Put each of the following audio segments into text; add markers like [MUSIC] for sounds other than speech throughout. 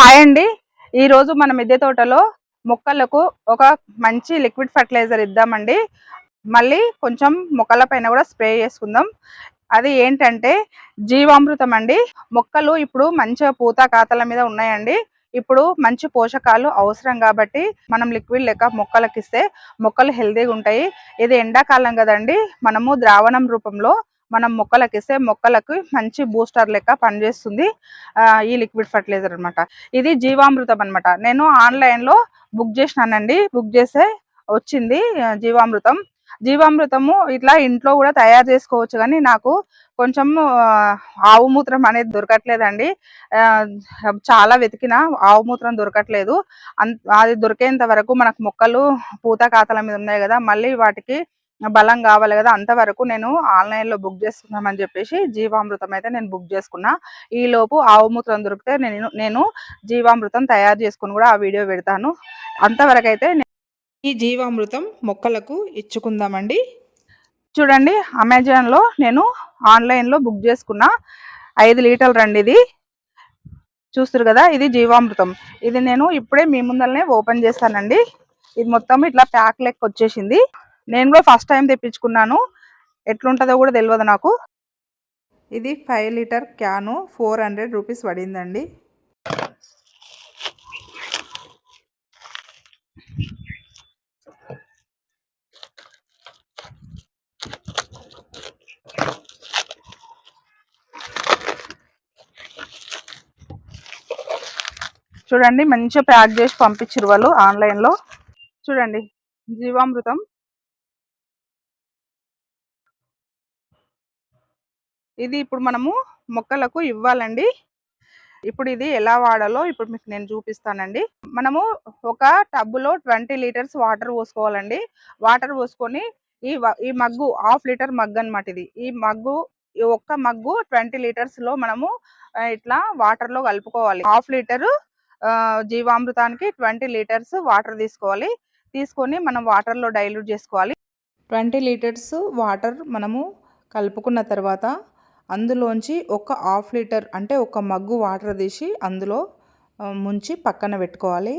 Hi అండి. ఈరోజు మన మిద్దె తోటలో మొక్కలకు ఒక మంచి లిక్విడ్ ఫర్టిలైజర్ ఇద్దామండి. మళ్ళీ కొంచెం మొక్కల పైన కూడా స్ప్రే చేసుకుందాం. అది ఏంటంటే జీవామృతం అండి. మొక్కలు ఇప్పుడు మంచిగా పూత కాతల మీద ఉన్నాయండి. ఇప్పుడు మంచి పోషకాలు అవసరం కాబట్టి మనం లిక్విడ్ లెక్క మొక్కలకి ఇస్తే మొక్కలు హెల్తీగా ఉంటాయి. ఇది ఎండాకాలం కదండి. మనము ద్రావణం రూపంలో మనం మొక్కలకి ఇస్తే మొక్కలకు మంచి బూస్టర్ లెక్క పనిచేస్తుంది ఈ లిక్విడ్ ఫర్టిలైజర్ అనమాట ఇది జీవామృతం అనమాట నేను ఆన్లైన్లో బుక్ చేసినానండి. బుక్ చేస్తే వచ్చింది జీవామృతం. జీవామృతము ఇట్లా ఇంట్లో కూడా తయారు చేసుకోవచ్చు కానీ నాకు కొంచెం ఆవు మూత్రం అనేది దొరకట్లేదండి. చాలా వెతికిన ఆవు మూత్రం దొరకట్లేదు. అది దొరికేంత వరకు మనకు మొక్కలు పూత కాతల మీద ఉన్నాయి కదా మళ్ళీ వాటికి బలం కావాలి కదా అంతవరకు నేను ఆన్లైన్లో బుక్ చేసుకుందామని చెప్పేసి జీవామృతం అయితే నేను బుక్ చేసుకున్నా. ఈ లోపు ఆవు మూత్రం దొరికితే నేను నేను జీవామృతం తయారు చేసుకుని కూడా ఆ వీడియో పెడతాను. అంతవరకు అయితే ఈ జీవామృతం మొక్కలకు ఇచ్చుకుందామండి. చూడండి అమెజాన్లో నేను ఆన్లైన్లో బుక్ చేసుకున్న. ఐదు లీటర్లు రండి ఇది. చూస్తారు కదా ఇది జీవామృతం. ఇది నేను ఇప్పుడే మీ ముందరనే ఓపెన్ చేస్తానండి. ఇది మొత్తం ఇట్లా ప్యాక్ లెక్క వచ్చేసింది. నేను కూడా ఫస్ట్ టైం తెప్పించుకున్నాను. ఎట్లుంటుందో కూడా తెలియదు నాకు. ఇది five litre can four hundred rupees పడిందండి. చూడండి మంచిగా ప్యాక్ చేసి పంపించారు వాళ్ళు ఆన్లైన్లో చూడండి జీవామృతం. ఇది ఇప్పుడు మనము మొక్కలకు ఇవ్వాలండి. ఇప్పుడు ఇది ఎలా వాడాలో ఇప్పుడు మీకు నేను చూపిస్తానండి. మనము ఒక టబ్బులో ట్వంటీ లీటర్స్ వాటర్ పోసుకోవాలండి. వాటర్ పోసుకొని ఈ ఈ మగ్గు హాఫ్ లీటర్ మగ్గు అనమాట ఇది. ఈ మగ్గు ఈ ఒక్క మగ్గు ట్వంటీ లీటర్స్లో మనము ఇట్లా వాటర్లో కలుపుకోవాలి. హాఫ్ లీటరు జీవామృతానికి ట్వంటీ లీటర్స్ వాటర్ తీసుకోవాలి. తీసుకొని మనం వాటర్లో డైల్యూట్ చేసుకోవాలి. ట్వంటీ లీటర్స్ వాటర్ మనము కలుపుకున్న తర్వాత అందులోంచి ఒక హాఫ్ లీటర్ అంటే ఒక మగ్గు వాటర్ తీసి అందులో ముంచి పక్కన పెట్టుకోవాలి.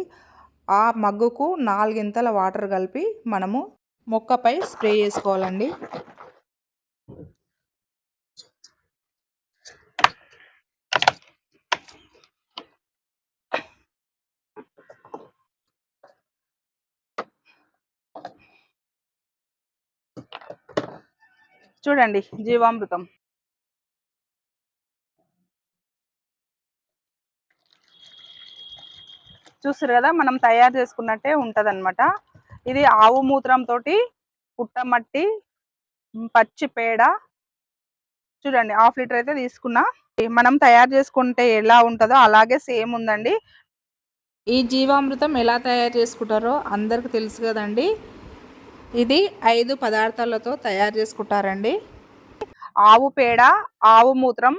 ఆ మగ్గుకు నాలుగింతల వాటర్ కలిపి మనము మొక్కపై స్ప్రే చేసుకోవాలండి. చూడండి జీవామృతం. చూస్తారు కదా మనం తయారు చేసుకున్నట్టే ఉంటుంది ఇది ఆవు మూత్రంతో పుట్టమట్టి పచ్చి పేడ. చూడండి హాఫ్ లీటర్ అయితే తీసుకున్నా. మనం తయారు చేసుకుంటే ఎలా ఉంటుందో అలాగే సేమ్ ఉందండి. ఈ జీవామృతం ఎలా తయారు చేసుకుంటారో అందరికి తెలుసు కదండి. ఇది ఐదు పదార్థాలతో తయారు చేసుకుంటారండి. ఆవు పేడ ఆవు మూత్రం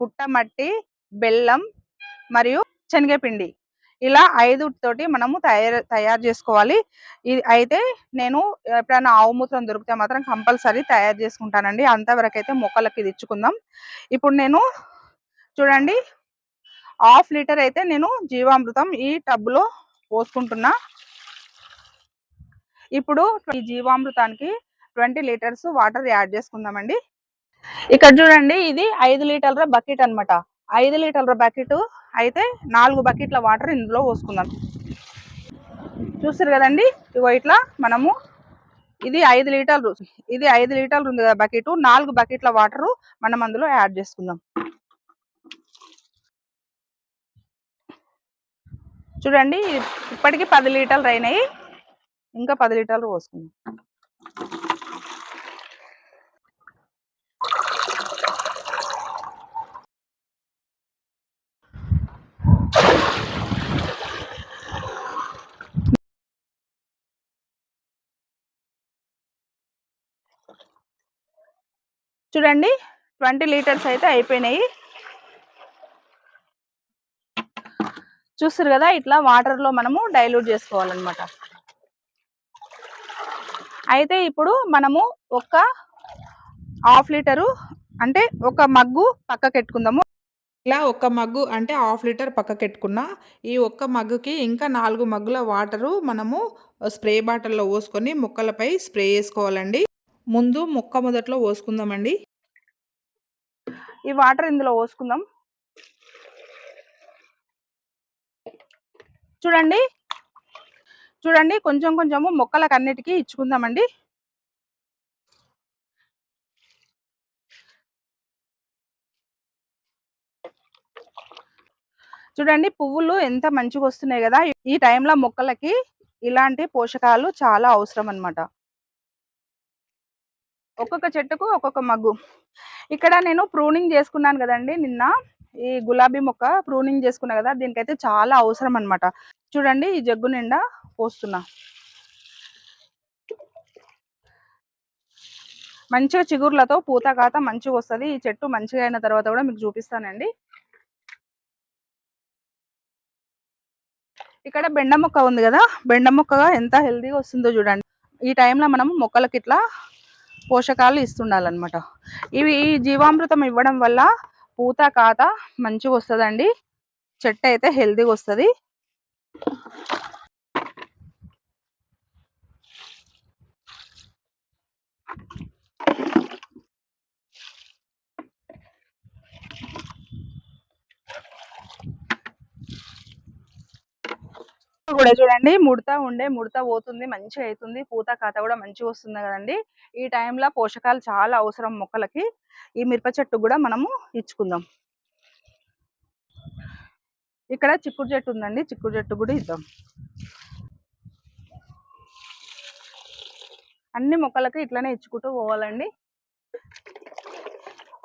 పుట్టమట్టి బెల్లం మరియు శనగపిండి. ఇలా ఐదు తోటి మనము తయారు తయారు చేసుకోవాలి. ఇది అయితే నేను ఎప్పుడైనా ఆవు మూత్రం దొరికితే మాత్రం కంపల్సరీ తయారు చేసుకుంటానండి. అంతవరకు అయితే మొక్కలకి ఇది ఇచ్చుకుందాం. ఇప్పుడు నేను చూడండి హాఫ్ లీటర్ అయితే నేను జీవామృతం ఈ టబ్లో పోసుకుంటున్నా. ఇప్పుడు ఈ జీవామృతానికి ట్వంటీ లీటర్స్ వాటర్ యాడ్ చేసుకుందామండి. ఇక్కడ చూడండి ఇది ఐదు లీటర్ల బకెట్ అనమాట ఐదు లీటర్ల బకెట్ అయితే నాలుగు బకెట్ల వాటర్ ఇందులో పోసుకుందాం. చూస్తారు కదండి? ఇగో ఇట్లా మనము ఇది ఐదు లీటర్లు ఇది ఐదు లీటర్లు ఉంది కదా బకెట్ నాలుగు బకెట్ల వాటరు మనం అందులో యాడ్ చేసుకుందాం. చూడండి ఇప్పటికి పది లీటర్లు అయినాయి. ఇంకా పది లీటర్లు పోసుకుందాం. చూడండి ట్వంటీ లీటర్స్ అయితే అయిపోయినాయి. చూస్తారు కదా ఇట్లా వాటర్లో మనము డైల్యూట్ చేసుకోవాలన్నమాట. అయితే ఇప్పుడు మనము ఒక హాఫ్ లీటరు అంటే ఒక మగ్గు పక్కకెట్టుకుందాము. ఇలా ఒక మగ్గు అంటే హాఫ్ లీటర్ పక్కకెట్టుకున్న ఈ ఒక్క మగ్గుకి ఇంకా నాలుగు మగ్గుల వాటరు మనము స్ప్రే బాటిల్లో పోసుకొని మొక్కలపై స్ప్రే చేసుకోవాలండి. ముందు మొక్క మొదట్లో పోసుకుందామండి. ఈ వాటర్ ఇందులో పోసుకుందాం. చూడండి. చూడండి కొంచెం కొంచెము మొక్కలకు అన్నిటికీ ఇచ్చుకుందామండి. చూడండి పువ్వులు ఎంత మంచిగా వస్తున్నాయి కదా. ఈ టైంలో మొక్కలకి ఇలాంటి పోషకాలు చాలా అవసరం అనమాట ఒక్కొక్క చెట్టుకు ఒక్కొక్క మగ్గు. ఇక్కడ నేను ప్రూనింగ్ చేసుకున్నాను కదండి నిన్న. ఈ గులాబీ మొక్క ప్రూనింగ్ చేసుకున్నా కదా దీనికైతే చాలా అవసరం అనమాట చూడండి ఈ జగ్గు నిండా పోస్తున్నా. మంచిగా చిగుర్లతో పూత కాత మంచిగా వస్తుంది. ఈ చెట్టు మంచిగా అయిన తర్వాత కూడా మీకు చూపిస్తానండి. ఇక్కడ బెండ మొక్క ఉంది కదా బెండ మొక్కగా ఎంత హెల్దీగా వస్తుందో చూడండి. ఈ టైంలో మనం మొక్కలకి ఇట్లా పోషకాలు ఇస్తుండాలన్నమాట. ఇవి జీవామృతం ఇవ్వడం వల్ల పూత కాత మంచిగా వస్తుందండి చెట్టు అయితే హెల్తీగా వస్తుంది కూడా చూడండి. ముడత ఉండే ముడత పోతుంది మంచిగా అవుతుంది పూత కాత కూడా మంచిగా వస్తుంది కదండి. ఈ టైంలో పోషకాలు చాలా అవసరం మొక్కలకి. ఈ మిరప చెట్టు కూడా మనము ఇచ్చుకుందాం. ఇక్కడ చిక్కుడు చెట్టు ఉందండి. చిక్కుడు చెట్టు కూడా ఇద్దాం. అన్ని మొక్కలకి ఇట్లనే ఇచ్చుకుంటూ పోవాలండి.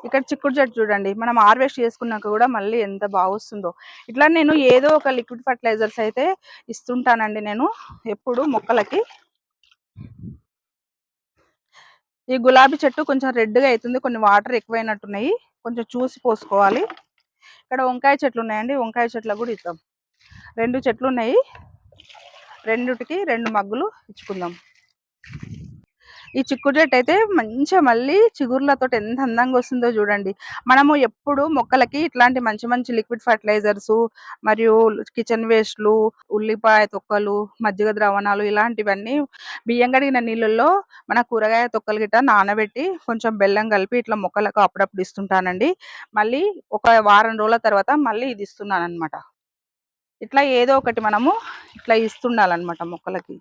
ఇక్కడ చిక్కుడు చెట్టు చూడండి. మనం హార్వెస్ట్ చేసుకున్నాక కూడా మళ్ళీ ఎంత బాగుస్తుందో. ఇట్లా నేను ఏదో ఒక లిక్విడ్ ఫర్టిలైజర్స్ అయితే ఇస్తుంటానండి నేను ఎప్పుడు మొక్కలకి. ఈ గులాబీ చెట్టు కొంచెం రెడ్గా అవుతుంది కొన్ని వాటర్ ఎక్కువైనట్టున్నాయి. కొంచెం చూసి పోసుకోవాలి. ఇక్కడ వంకాయ చెట్లు ఉన్నాయండి. వంకాయ చెట్లకు కూడా ఇద్దాం. రెండు చెట్లు ఉన్నాయి. రెండుటికి రెండు మగ్గులు ఇచ్చుకుందాం. ఈ చిక్కుడు చెట్టు అయితే మంచిగా మళ్ళీ చిగుర్లతో ఎంత అందంగా వస్తుందో చూడండి. మనము ఎప్పుడు మొక్కలకి ఇట్లాంటి మంచి మంచి లిక్విడ్ ఫర్టిలైజర్స్ మరియు కిచెన్ వేస్ట్లు ఉల్లిపాయ తొక్కలు మజ్జిగ ద్రావణాలు ఇలాంటివన్నీ బియ్యం కడిగిన నీళ్ళల్లో మన కూరగాయ తొక్కలు గిట్ట నానబెట్టి కొంచెం బెల్లం కలిపి ఇట్లా మొక్కలకు అప్పుడప్పుడు ఇస్తుంటానండి. మళ్ళీ ఒక వారం రోజుల తర్వాత మళ్ళీ ఇది ఇస్తున్నాను అనమాట ఇట్లా ఏదో ఒకటి మనము ఇట్లా ఇస్తుండాలన్నమాట మొక్కలకి.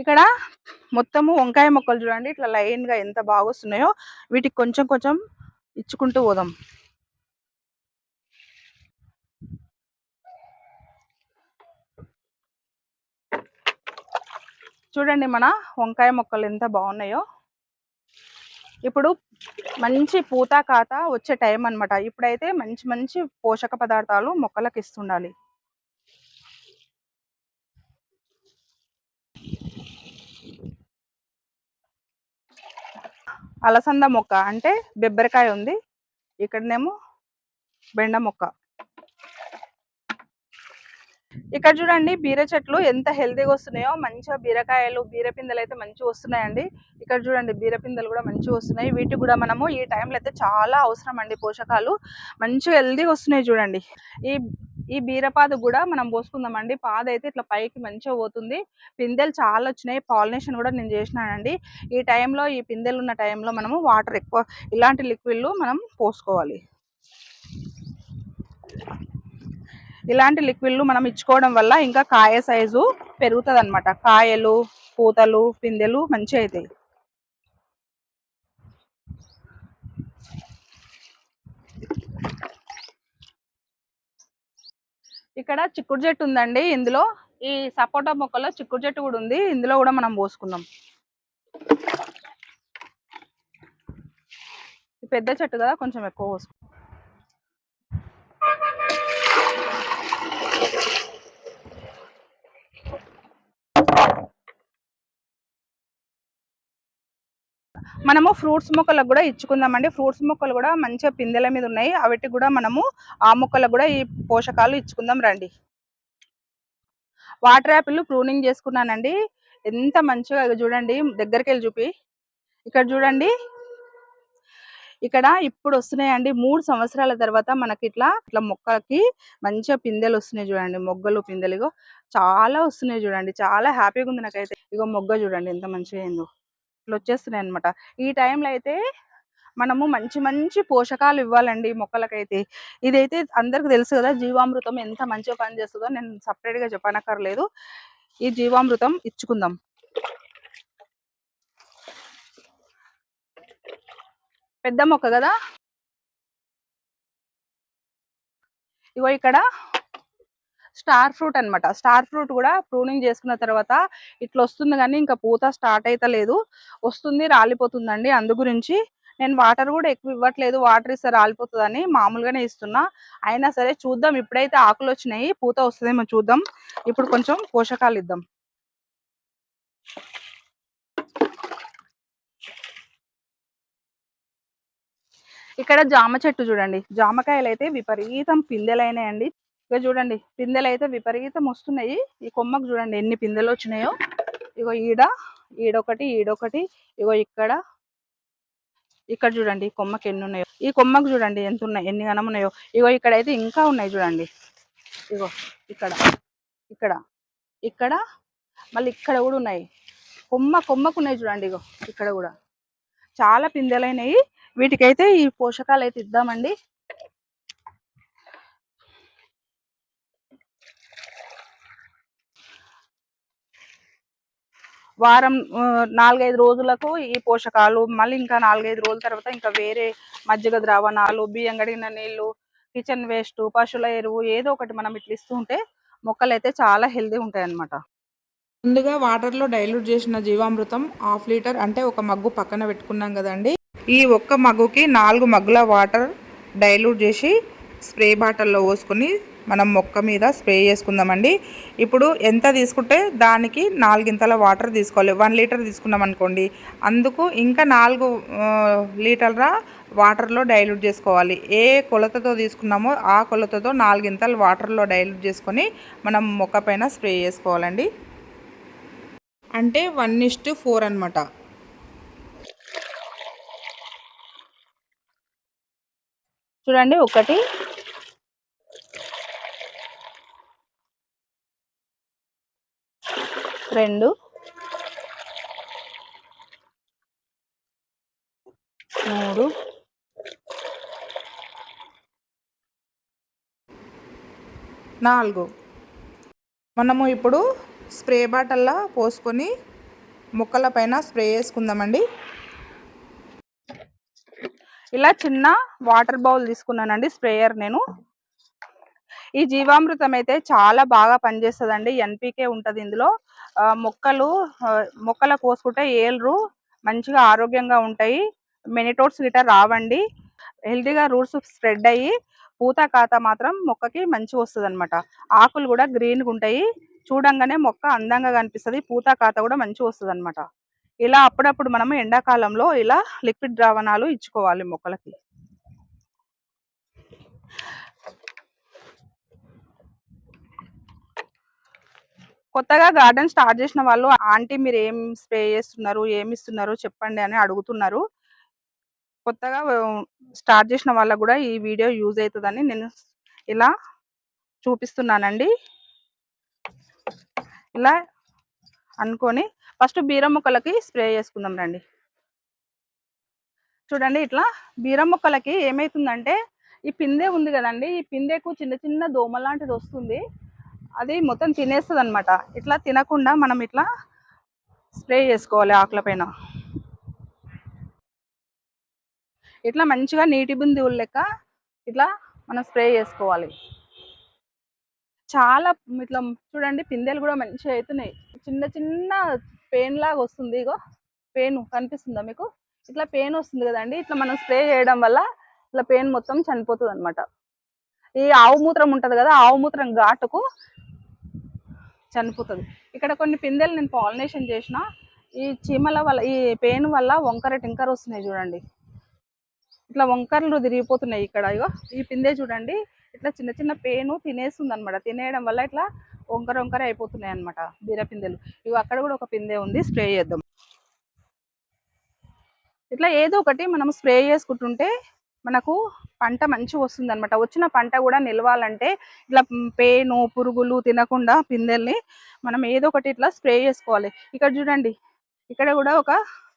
ఇక్కడ మొత్తము వంకాయ మొక్కలు చూడండి. ఇట్లా లైన్గా ఎంత బాగా వస్తున్నాయో వీటికి కొంచెం కొంచెం ఇచ్చుకుంటూ పోదాం. చూడండి మన వంకాయ మొక్కలు ఎంత బాగున్నాయో. ఇప్పుడు మంచి పూత కాత వచ్చే టైం అనమాట ఇప్పుడైతే మంచి మంచి పోషక పదార్థాలు మొక్కలకు ఇస్తుండాలి. అలసంద మొక్క అంటే బెబ్బరికాయ ఉంది. ఇక్కడనేమో బెండ మొక్క. ఇక్కడ చూడండి బీర చెట్లు ఎంత హెల్తీగా వస్తున్నాయో మంచిగా బీరకాయలు బీరపిందెలు అయితే మంచిగా వస్తున్నాయండి. ఇక్కడ చూడండి బీరపిందెలు కూడా మంచిగా వస్తున్నాయి. వీటికి కూడా మనము ఈ టైంలో అయితే చాలా అవసరం అండి పోషకాలు. మంచిగా హెల్తీగా వస్తున్నాయి చూడండి. ఈ ఈ బీరపాదు కూడా మనం పోసుకుందామండి. పాద అయితే ఇట్లా పైకి మంచిగా పోతుంది. పిందెలు చాలా వచ్చినాయి. పాలినేషన్ కూడా నేను చేసినానండి. ఈ టైంలో ఈ పిందెలు ఉన్న టైంలో మనము వాటర్ ఎక్కువ ఇలాంటి లిక్విడ్లు మనం పోసుకోవాలి. ఇలాంటి లిక్విడ్లు మనం ఇచ్చుకోవడం వల్ల ఇంకా కాయ సైజు పెరుగుతుంది అనమాట కాయలు పూతలు పిందెలు మంచిగా అవుతాయి ఇక్కడ చిక్కుడు చెట్టు ఉందండి. ఇందులో ఈ సపోటా మొక్కలో చిక్కుడు చెట్టు కూడా ఉంది. ఇందులో కూడా మనం పోసుకుందాం. పెద్ద చెట్టు కదా కొంచెం ఎక్కువ పోసుకుందాం. మనము ఫ్రూట్స్ మొక్కలకు కూడా ఇచ్చుకుందామండి. ఫ్రూట్స్ మొక్కలు కూడా మంచిగా పిందెల మీద ఉన్నాయి. అవిటికి కూడా మనము ఆ మొక్కలకు కూడా ఈ పోషకాలు ఇచ్చుకుందాం రండి. వాటర్ యాపిల్ ప్రూనింగ్ చేసుకున్నానండి. ఎంత మంచిగా చూడండి. దగ్గరికి వెళ్ళి చూపి. ఇక్కడ చూడండి. ఇక్కడ ఇప్పుడు వస్తున్నాయండి. మూడు సంవత్సరాల తర్వాత మనకి ఇట్లా ఇట్లా మొక్కలకి మంచిగా పిందెలు వస్తున్నాయి చూడండి. మొగ్గలు పిందెలు ఇగో. చాలా వస్తున్నాయి చూడండి. చాలా హ్యాపీగా ఉంది నాకైతే. ఇగో మొగ్గ చూడండి. ఎంత మంచిగా అయిందో. ఇట్లా వచ్చేస్తున్నాయి అనమాట ఈ టైంలో అయితే మనము మంచి మంచి పోషకాలు ఇవ్వాలండి మొక్కలకైతే. ఇదైతే అందరికి తెలుసు కదా జీవామృతం ఎంత మంచిగా పనిచేస్తుందో నేను సపరేట్గా చెప్పనక్కర్లేదు. ఈ జీవామృతం ఇచ్చుకుందాం. పెద్ద మొక్క కదా? ఇగో ఇక్కడ స్టార్ ఫ్రూట్ అన్నమాట. స్టార్ ఫ్రూట్ కూడా ప్రూనింగ్ చేసుకున్న తర్వాత ఇట్లా వస్తుంది కానీ ఇంకా పూత స్టార్ట్ అవుతలేదు వస్తుంది రాలిపోతుందండి అందు గురించి. నేను వాటర్ కూడా ఎక్కువ ఇవ్వట్లేదు. వాటర్ ఇస్తే రాలిపోతుందని మామూలుగానే ఇస్తున్నా. అయినా సరే చూద్దాం. ఇప్పుడైతే ఆకులు వచ్చినాయి. పూత వస్తుందేమో చూద్దాం. ఇప్పుడు కొంచెం పోషకాలు ఇద్దాం. ఇక్కడ జామ చెట్టు చూడండి. జామకాయలు అయితే విపరీతం పిందెలైనాయండి. ఇక చూడండి పిందెలు అయితే విపరీతం వస్తున్నాయి. ఈ కొమ్మకు చూడండి ఎన్ని పిందెలు వచ్చినాయో. ఇగో ఈడ ఈడొకటి ఈడొకటి ఇగో ఇక్కడ. ఇక్కడ చూడండి ఈ కొమ్మకి ఎన్ని ఉన్నాయో. ఈ కొమ్మకు చూడండి ఎంత ఉన్నాయి ఎన్ని గణం ఉన్నాయో. ఇగో ఇక్కడ అయితే ఇంకా ఉన్నాయి చూడండి. ఇగో ఇక్కడ ఇక్కడ ఇక్కడ మళ్ళీ ఇక్కడ కూడా ఉన్నాయి. కొమ్మ కొమ్మకు ఉన్నాయి చూడండి ఇగో ఇక్కడ కూడా. చాలా పిందెలైనవి వీటికైతే ఈ పోషకాలు అయితే ఇద్దామండి. వారం నాలుగైదు రోజులకు ఈ పోషకాలు మళ్ళీ ఇంకా నాలుగైదు రోజుల తర్వాత ఇంకా వేరే మజ్జిగ ద్రావణాలు బియ్యం కడిగిన నీళ్ళు కిచెన్ వేస్ట్ పశువుల ఎరువు ఏదో ఒకటి మనం ఇట్లా ఇస్తూ ఉంటే మొక్కలు అయితే చాలా హెల్దీ ఉంటాయి అన్నమాట ముందుగా వాటర్లో డైల్యూట్ చేసిన జీవామృతం హాఫ్ లీటర్ అంటే ఒక మగ్గు పక్కన పెట్టుకున్నాం కదండి. ఈ ఒక్క మగ్గుకి నాలుగు మగ్గుల వాటర్ డైల్యూట్ చేసి స్ప్రే బాటిల్లో పోసుకొని మనం మొక్క మీద స్ప్రే చేసుకుందామండి. ఇప్పుడు ఎంత తీసుకుంటే దానికి నాలుగింతల వాటర్ తీసుకోవాలి. వన్ లీటర్ తీసుకున్నాం అనుకోండి. అందుకు ఇంకా నాలుగు లీటర్ల వాటర్లో డైల్యూట్ చేసుకోవాలి. ఏ కొలతతో తీసుకున్నామో ఆ కొలతతో నాలుగింతలు వాటర్లో డైల్యూట్ చేసుకొని మనం మొక్క పైన స్ప్రే చేసుకోవాలండి. అంటే వన్ ఇస్ట్ ఫోర్ అనమాట చూడండి ఒకటి రెండు. మూడు. నాలుగు. మనము ఇప్పుడు స్ప్రే బాటల్లా పోసుకొని మొక్కల పైన స్ప్రే చేసుకుందామండి. ఇలా చిన్న వాటర్ బౌల్ తీసుకున్నానండి స్ప్రేయర్ నేను. ఈ జీవామృతం అయితే చాలా బాగా పనిచేస్తుందండి. ఎన్పికే ఉంటుంది ఇందులో. మొక్కలు మొక్కల కోసుకుంటే ఏళ్ళు మంచిగా ఆరోగ్యంగా ఉంటాయి. మెనిటోట్స్ గిట్ట రావండి. హెల్తీగా రూట్స్ స్ప్రెడ్ అయ్యి పూత కాత మాత్రం మొక్కకి మంచిగా వస్తుంది అనమాట ఆకులు కూడా గ్రీన్గా ఉంటాయి. చూడంగానే మొక్క అందంగా కనిపిస్తుంది. పూత కాత కూడా మంచిగా వస్తుంది అనమాట ఇలా అప్పుడప్పుడు మనము ఎండాకాలంలో ఇలా లిక్విడ్ ద్రావణాలు ఇచ్చుకోవాలి మొక్కలకి. కొత్తగా గార్డెన్ స్టార్ట్ చేసిన వాళ్ళు ఆంటీ మీరు ఏం స్ప్రే చేస్తున్నారు? ఏమి ఇస్తున్నారు? చెప్పండి అని అడుగుతున్నారు. కొత్తగా స్టార్ట్ చేసిన వాళ్ళకు కూడా ఈ వీడియో యూజ్ అవుతుందని నేను ఇలా చూపిస్తున్నానండి. ఇలా అనుకొని ఫస్ట్ బీర మొక్కలకి స్ప్రే చేసుకుందాం రండి. చూడండి ఇట్లా బీర మొక్కలకి ఏమవుతుందంటే ఈ పిందె ఉంది కదండి. ఈ పిందెకు చిన్న చిన్న దోమ లాంటిది వస్తుంది. అది మొత్తం తినేస్తుంది అనమాట ఇట్లా తినకుండా మనం ఇట్లా స్ప్రే చేసుకోవాలి ఆకుల పైన ఇట్లా మంచిగా నీటి బిందువులు లెక్క ఇట్లా మనం స్ప్రే చేసుకోవాలి. చాలా ఇట్లా చూడండి పిందెలు కూడా మంచిగా అవుతున్నాయి చిన్న చిన్న పెయిన్ లాగా వస్తుంది. ఇగో పెయిన్ కనిపిస్తుందా మీకు? ఇట్లా పెయిన్ వస్తుంది కదండి. ఇట్లా మనం స్ప్రే చేయడం వల్ల ఇట్లా పెయిన్ మొత్తం చనిపోతుంది అనమాట ఈ ఆవు మూత్రం ఉంటుంది కదా ఆవు మూత్రం ఘాటుకు చనిపోతుంది. ఇక్కడ కొన్ని పిందెలు నేను పాలినేషన్ చేసిన ఈ చీమల వల్ల ఈ పెయిన్ వల్ల వంకర టింకర్ వస్తున్నాయి చూడండి. ఇట్లా వంకరలు తిరిగిపోతున్నాయి ఇక్కడ ఇగో ఈ పిందే చూడండి. ఇట్లా చిన్న చిన్న పెయిన్ తినేస్తుంది అనమాట తినేయడం వల్ల ఇట్లా వంకర వంకర అయిపోతున్నాయి అనమాట బీర పిందెలు. ఇవి అక్కడ కూడా ఒక పిందె ఉంది స్ప్రే చేద్దాం. ఇట్లా ఏదో ఒకటి మనం స్ప్రే చేసుకుంటుంటే మనకు పంట మంచిగా వస్తుంది అనమాట వచ్చిన పంట కూడా నిలవాలంటే ఇట్లా పేను పురుగులు తినకుండా పిందెల్ని మనం ఏదో ఒకటి ఇట్లా స్ప్రే చేసుకోవాలి. ఇక్కడ చూడండి ఇక్కడ కూడా ఒక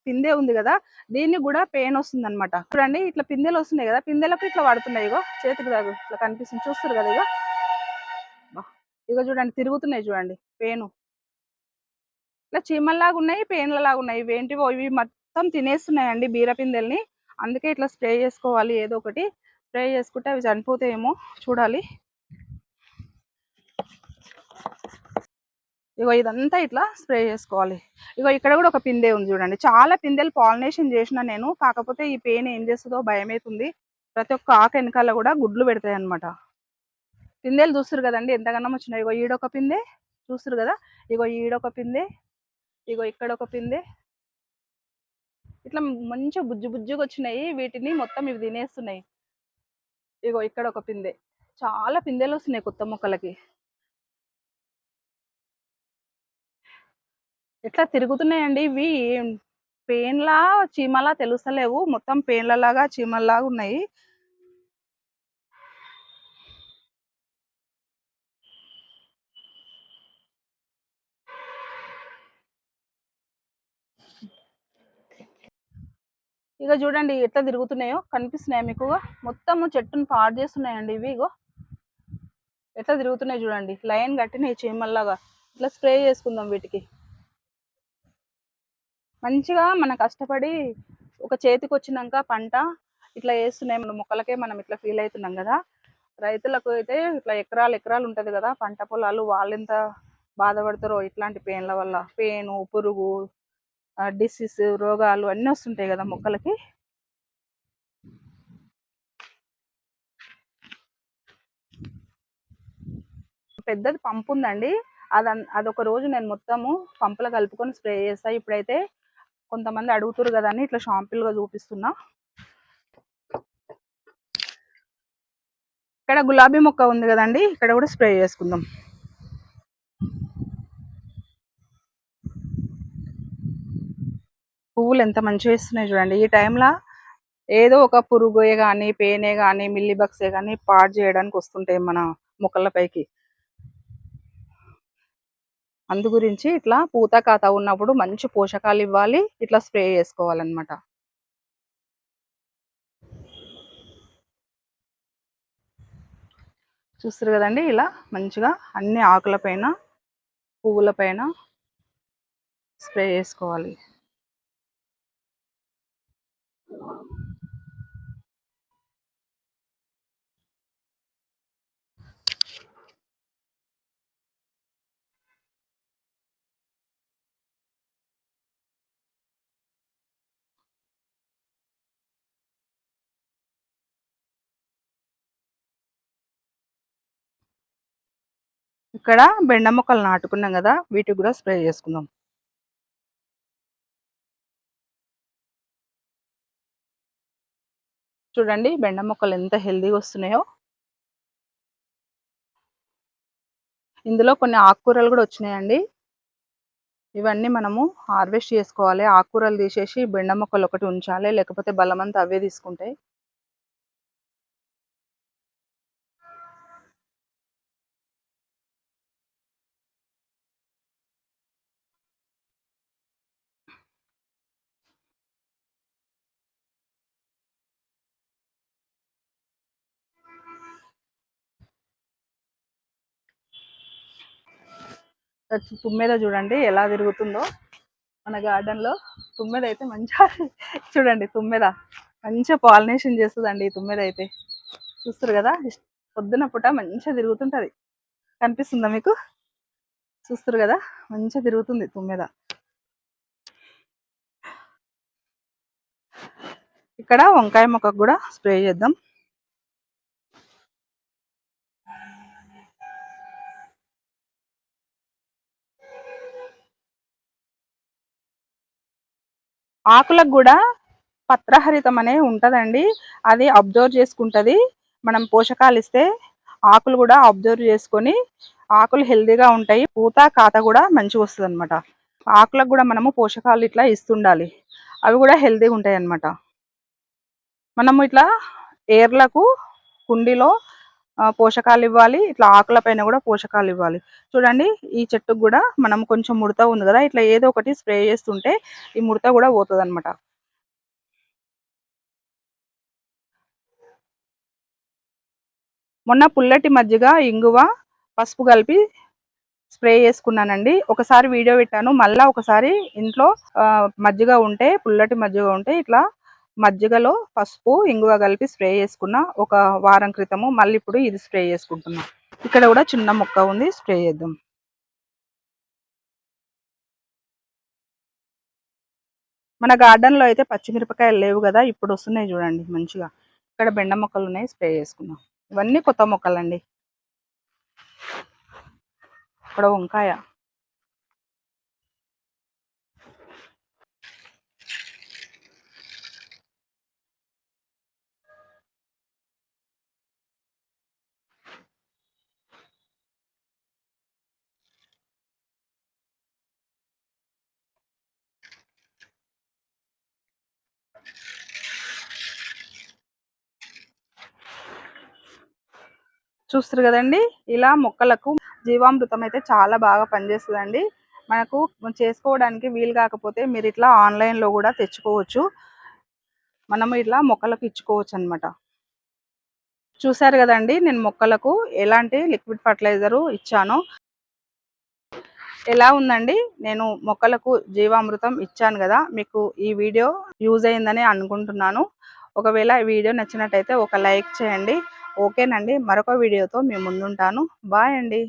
పిందె ఉంది కదా దీన్ని కూడా పెయిన్ వస్తుంది అనమాట చూడండి ఇట్లా పిందెలు వస్తున్నాయి కదా పిందెలకు ఇట్లా పడుతున్నాయి ఇగో చేతికి దాగు ఇట్లా కనిపిస్తుంది. చూస్తారు కదా ఇగో. బా. ఇగో చూడండి తిరుగుతున్నాయి చూడండి పేను. ఇట్లా చీమల్లాగా ఉన్నాయి పేన్లలాగా ఉన్నాయి. ఇవేంటివో ఇవి మొత్తం తినేస్తున్నాయండి బీరపిందెల్ని. అందుకే ఇట్లా స్ప్రే చేసుకోవాలి ఏదో ఒకటి. స్ప్రే చేసుకుంటే అవి చనిపోతాయేమో చూడాలి. ఇగో ఇదంతా ఇట్లా స్ప్రే చేసుకోవాలి. ఇగో ఇక్కడ కూడా ఒక పిందె ఉంది చూడండి. చాలా పిందెలు పాలినేషన్ చేసిన నేను. కాకపోతే ఈ పెయిన్ ఏం చేస్తుందో భయం అవుతుంది ప్రతి ఒక్క ఆకు వెనకాల కూడా గుడ్లు పెడతాయి అనమాట పిందెలు చూస్తారు కదండి ఎంతకన్నా వచ్చినాయి. ఇగో ఈడొక పిందె చూస్తారు కదా? ఇగో ఈడొక పిందె ఇగో ఇక్కడ ఒక పిందె ఇట్లా మంచిగా బుజ్జు బుజ్జుగా వచ్చినాయి. వీటిని మొత్తం ఇవి తినేస్తున్నాయి. ఇగో ఇక్కడ ఒక పిందె. చాలా పిందెలు వస్తున్నాయి కొత్త మొక్కలకి. ఎట్లా తిరుగుతున్నాయండి? ఇవి పెయిన్లా చీమలా తెలుస్తలేవు. మొత్తం పెయిన్లలాగా చీమల్లాగా ఉన్నాయి. ఇక చూడండి ఎట్లా తిరుగుతున్నాయో కనిపిస్తున్నాయి మీకు మొత్తము చెట్టును పాడు చేస్తున్నాయండి ఇవి ఇగో. ఎట్లా తిరుగుతున్నాయి చూడండి. లైన్ కట్టినాయి చీమల్లాగా. ఇట్లా స్ప్రే చేసుకుందాం వీటికి. మంచిగా మన కష్టపడి ఒక చేతికి వచ్చినాక పంట ఇట్లా వేస్తున్నాయి మన మొక్కలకే మనం ఇట్లా ఫీల్ అవుతున్నాం కదా. రైతులకు అయితే ఇట్లా ఎకరాలు ఎకరాలు ఉంటుంది కదా పంట పొలాలు వాళ్ళు ఎంత బాధపడతారో ఇట్లాంటి పెయిన్ల వల్ల. పెయిన్ పురుగు డిసీజ్ రోగాలు అన్నీ వస్తుంటాయి కదా మొక్కలకి. పెద్దది పంపు ఉందండి. అది అదొక రోజు నేను మొత్తము పంపులో కలుపుకొని స్ప్రే చేస్తా. ఇప్పుడైతే కొంతమంది అడుగుతారు కదా అని ఇట్లా షాంపుల్గా చూపిస్తున్నా. ఇక్కడ గులాబీ మొక్క ఉంది కదండి ఇక్కడ కూడా స్ప్రే చేసుకుందాం. పువ్వులు ఎంత మంచిగా వేస్తున్నాయి చూడండి. ఈ టైంలో ఏదో ఒక పురుగుయే కానీ పేనే కానీ మిల్లీ బక్సే కానీ పాడు చేయడానికి వస్తుంటాయి మన మొక్కల పైకి. అందు గురించి ఇట్లా పూత కాత ఉన్నప్పుడు మంచి పోషకాలు ఇవ్వాలి ఇట్లా స్ప్రే చేసుకోవాలన్నమాట. చూస్తారు కదండి ఇలా మంచిగా అన్ని ఆకుల పైన పువ్వుల పైన స్ప్రే చేసుకోవాలి. ఇక్కడ బెండ మొక్కలు నాటుకున్నాం కదా వీటికి కూడా స్ప్రే చేసుకుందాం. చూడండి బెండ మొక్కలు ఎంత హెల్దీగా వస్తున్నాయో. ఇందులో కొన్ని ఆకుకూరలు కూడా వచ్చినాయండి. ఇవన్నీ మనము హార్వెస్ట్ చేసుకోవాలి. ఆకుకూరలు తీసేసి బెండ మొక్కలు ఒకటి ఉంచాలి లేకపోతే బలమంతా అవే తీసుకుంటాయి తుమ్మెద చూడండి ఎలా తిరుగుతుందో. మన గార్డెన్లో లో తుమ్మెద అయితే మంచిగా [LAUGHS] చూడండి తుమ్మెద. మంచిగా పాలినేషన్ చేస్తుందండి ఈ తుమ్మెద అయితే. చూస్తారు కదా? పొద్దున పూట మంచిగా తిరుగుతుంటుంది. కనిపిస్తుందా మీకు? చూస్తారు కదా? మంచిగా తిరుగుతుంది తుమ్మెద. ఇక్కడ వంకాయ మొక్కకు కూడా స్ప్రే చేద్దాం. ఆకులకు కూడా పత్రహరితం అనే ఉంటదండి. అది అబ్జర్వ్ చేసుకుంటది. మనం పోషకాలు ఇస్తే ఆకులు కూడా అబ్జర్వ్ చేసుకొని ఆకులు హెల్దీగా ఉంటాయి. పూత కాత కూడా మంచిగా వస్తుంది అనమాట ఆకులకు కూడా మనము పోషకాలు ఇట్లా ఇస్తుండాలి. అవి కూడా హెల్దీగా ఉంటాయి అన్నమాట మనము ఇట్లా ఏర్లకు కుండీలో పోషకాలు ఇవ్వాలి. ఇట్లా ఆకుల పైన కూడా పోషకాలు ఇవ్వాలి. చూడండి ఈ చెట్టుకు కూడా మనం కొంచెం ముడత ఉంది కదా ఇట్లా ఏదో ఒకటి స్ప్రే చేస్తుంటే ఈ ముడత కూడా పోతుంది అనమాట మొన్న పుల్లటి మజ్జిగ ఇంగువ పసుపు కలిపి స్ప్రే చేసుకున్నానండి. ఒకసారి వీడియో పెట్టాను. మళ్ళా ఒకసారి ఇంట్లో మజ్జిగ ఉంటే పుల్లటి మజ్జిగ ఉంటే ఇట్లా మజ్జిగలో పసుపు ఇంగువ కలిపి స్ప్రే చేసుకున్నా ఒక వారం క్రితము మళ్ళీ ఇప్పుడు ఇది స్ప్రే చేసుకుంటున్నా. ఇక్కడ కూడా చిన్న మొక్క ఉంది స్ప్రే చేద్దాం. మన గార్డెన్లో అయితే పచ్చిమిరపకాయలు లేవు కదా ఇప్పుడు వస్తున్నాయి చూడండి మంచిగా. ఇక్కడ బెండ మొక్కలు ఉన్నాయి స్ప్రే చేసుకున్నాం ఇవన్నీ కొత్త మొక్కలండి. ఇక్కడ వంకాయ. చూస్తారు కదండి. ఇలా మొక్కలకు జీవామృతం అయితే చాలా బాగా పనిచేస్తుందండి. మనకు చేసుకోవడానికి వీలు కాకపోతే మీరు ఇట్లా ఆన్లైన్లో కూడా తెచ్చుకోవచ్చు. మనము ఇట్లా మొక్కలకు ఇచ్చుకోవచ్చు అన్నమాట చూసారు కదండి నేను మొక్కలకు ఎలాంటి లిక్విడ్ ఫర్టిలైజరు ఇచ్చాను. ఎలా ఉందండి? నేను మొక్కలకు జీవామృతం ఇచ్చాను కదా మీకు ఈ వీడియో యూజ్ అయిందని అనుకుంటున్నాను. ఒకవేళ ఈ వీడియో నచ్చినట్టయితే ఒక లైక్ చేయండి. ఓకేనండి. మరొక వీడియోతో మీ ముందుంటాను. బాయ్ అండి.